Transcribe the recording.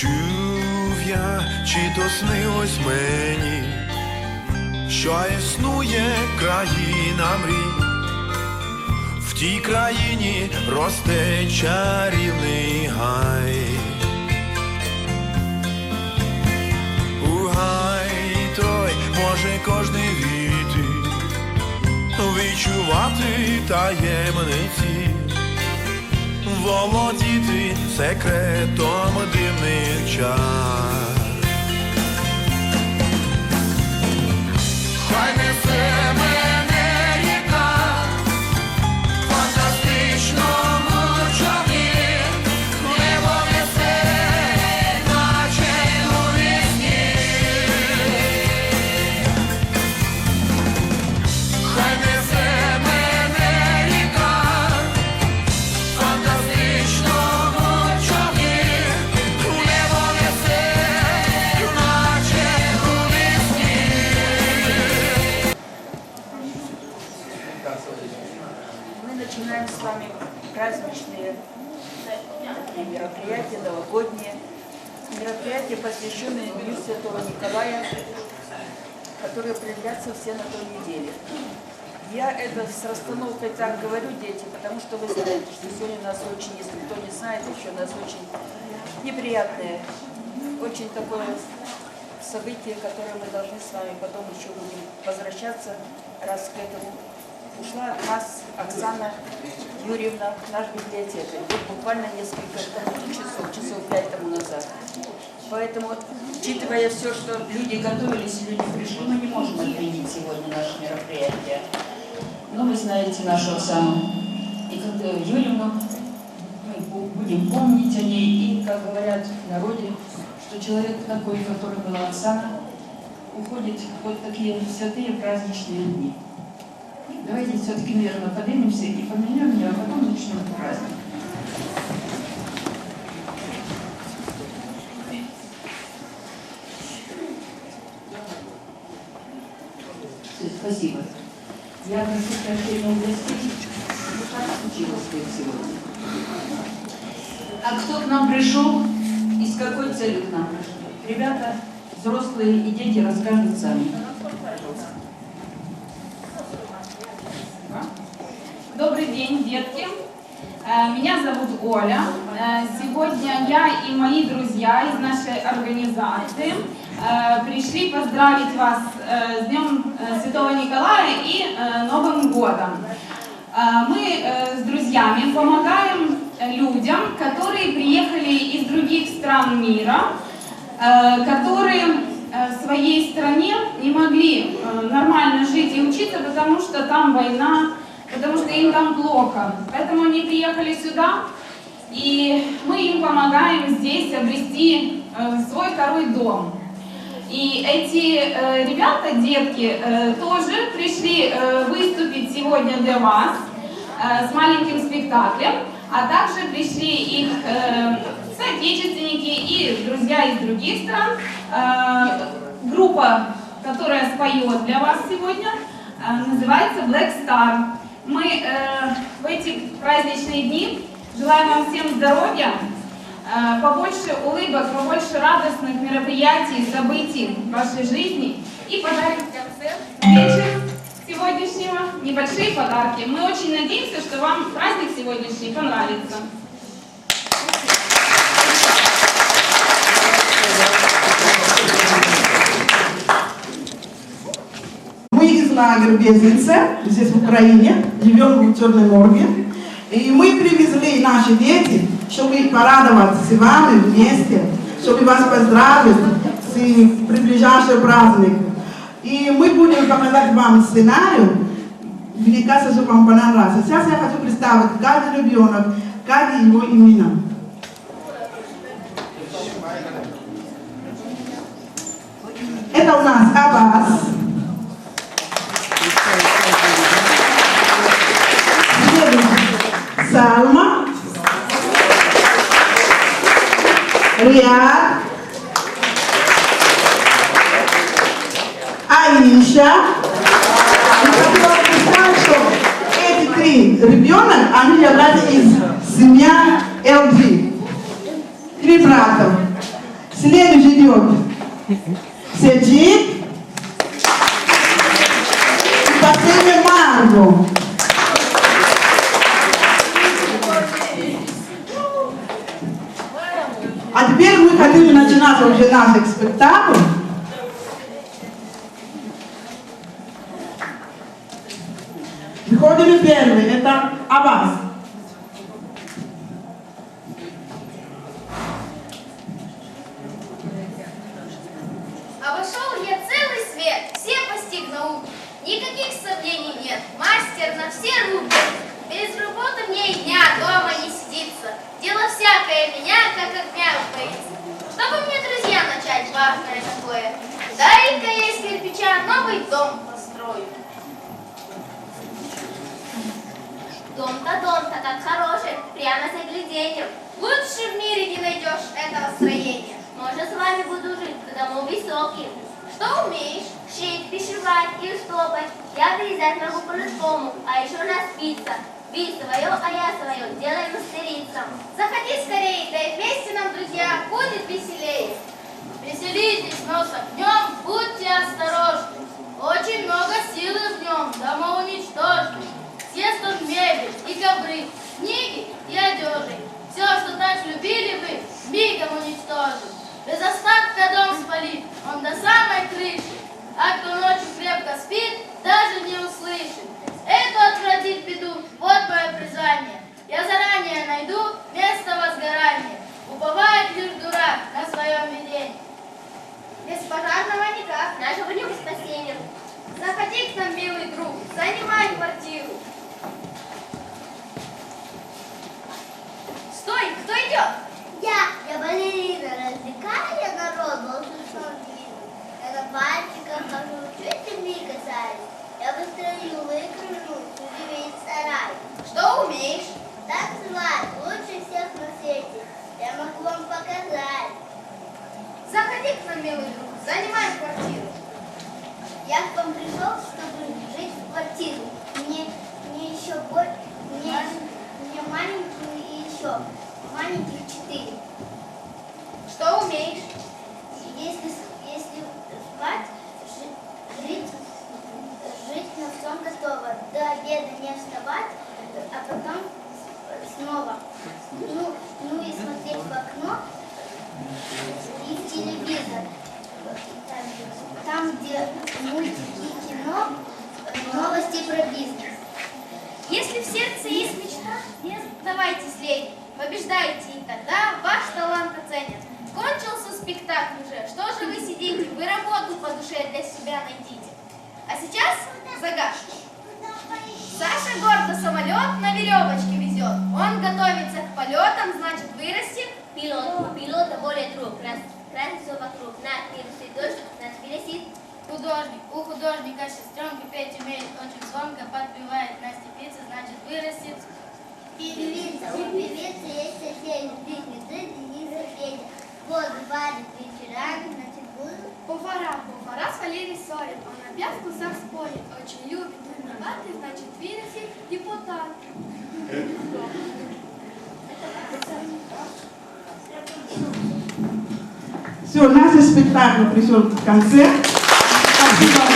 Чув я, чи то снилось мені, що існує країна мрій. В тій країні росте чарівний гай. У гай той може кожний війти, відчувати таємниці, володіти секретом дивних чар. Хай мене мероприятия, новогодние. Мероприятия, посвященные Дню Святого Николая, которые продлятся все на той неделе. Я это с расстановкой так говорю, дети, потому что вы знаете, что сегодня у нас очень, если кто не знает, еще у нас очень неприятное, очень такое событие, которое мы должны с вами потом еще будем возвращаться, раз к этому ушла от нас Оксана Юрьевна, наш библиотекарь, буквально несколько часов, часов пять тому назад. Поэтому, учитывая все, что люди готовились и люди пришли, мы не можем отменить сегодня наше мероприятие. Но вы знаете нашу Оксану и как э, Юрьевну, мы бу- будем помнить о ней, и, как говорят в народе, что человек такой, который была Оксана, уходит вот такие святые праздничные дни. Давайте все-таки мирно поднимемся и поменяем ее, а потом начнем праздник. Спасибо. Я прошу прощения у гостей. Ну, так случилось как сегодня. А кто к нам пришел и с какой целью к нам пришел? Ребята, взрослые и дети расскажут сами. Добрый день, детки. Э, Меня зовут Оля. Э, Сегодня я и мои друзья из нашей организации э, пришли поздравить вас с Днем Святого Николая и Новым годом. Мы с друзьями помогаем людям, которые приехали из других стран мира, которые в своей стране не могли нормально жить и учиться, потому что там война, потому что им там плохо. Поэтому они приехали сюда, и мы им помогаем здесь обрести э, свой второй дом. И эти э, ребята, детки, э, тоже пришли э, выступить сегодня для вас э, с маленьким спектаклем, а также пришли их э, соотечественники и друзья из других стран. Э, группа, которая споет для вас сегодня, э, называется Black Star. Мы э, в эти праздничные дни желаем вам всем здоровья, э, побольше улыбок, побольше радостных мероприятий, событий в вашей жизни и подарим в конце вечера сегодняшнего небольшие подарки. Мы очень надеемся, что вам праздник сегодняшний понравится. Лагеря Безница, здесь в Украине, живем в Черной Морге. И мы привезли наши дети, чтобы порадоваться с вами вместе, чтобы вас поздравить с приближающим праздником. И мы будем помогать вам сценарию, мне кажется, что вам понравится. Сейчас я хочу представить каждый ребенок, как его имена. Это у нас Аббас. Аиша. И хотела сказать, что эти ребенок, они являются из семья ЛГ. Три брата. Следующий идет Седжик. И последний Марго. А теперь мы хотим начинать уже наш спектакль. Выходим первый, это Аббас. Обошел я целый свет, все постиг науки. Никаких сомнений нет, мастер на все руки. Без работы мне и дня дома не сидится. Дело всякое меня, как огня боится. Чтобы мне, друзья, начать важное такое, дай-ка я из кирпича новый дом Дом-то дом-то как хороший, прямо загляденьем. Лучше в мире не найдешь этого строения. Может, с вами буду жить к дому высоким. Что умеешь? Шить, пришивать и штопать. Я вырезать могу по-людскому, а еще распиться. Вы свое, а я свое, делай мастерицам. Заходи скорее, да и вместе нам, друзья, будет веселее. Веселитесь, но с и одежи. Все, что так любили вы, мигом уничтожит. Без остатка дом спалит, он до самой крыши. А кто ночью крепко спит, даже не услышит. Эту отвратить беду, вот мое призвание. Я заранее найду место возгорания. Уповает лишь дурак на своем видении. Без пожарного никак, нашего не спасения. Заходи к нам, милый друг, занимай квартиру. Стой, кто идет? Я, я балерина, развлекаю я народ волшебством мира. Я на пальчиках хожу, чуть земли касаюсь. Я выстрелю, выкружу, всюду весь сарай. Умеешь? Танцевать лучше всех на свете. Я могу вам показать. Заходи к нам, милый друг, занимай квартиру. Я к вам пришел, чтобы жить в квартиру. Мне, мне еще больше, мне, мне маленькую и еще маленьких четыре. Что умеешь? Если, с- если спать, жи- жить, жить на всем готово. До обеда не вставать, а потом с- снова. Ну, ну и смотреть в окно и в телевизор. Там, там, где мультики и кино, новости про бизнес. Если в сердце есть мечта, не сдавайтесь лень, побеждайте, и тогда ваш талант оценят. Кончился спектакль уже, что же вы сидите, вы работу по душе для себя найдите. А сейчас загашешь. Саша гордо самолет на веревочке везет. Он готовится к полетам, значит вырастет. Пилот, у пилота более друг, раз, раз все вокруг, на вирусный дождь, нас вирусит. Художник, у художника шестеренка петь умеет, очень звонко подпевает на степице, значит вырастет. У певицы есть соседи, Дмитрий, Денис и Федя. Вот варит вечерами, значит, будут. Повара, повара свалили ссорят, он опять в вкусах спорит, очень любит виноватый, значит вырастет депутат. Все, наш спектакль пришел к концу. Спасибо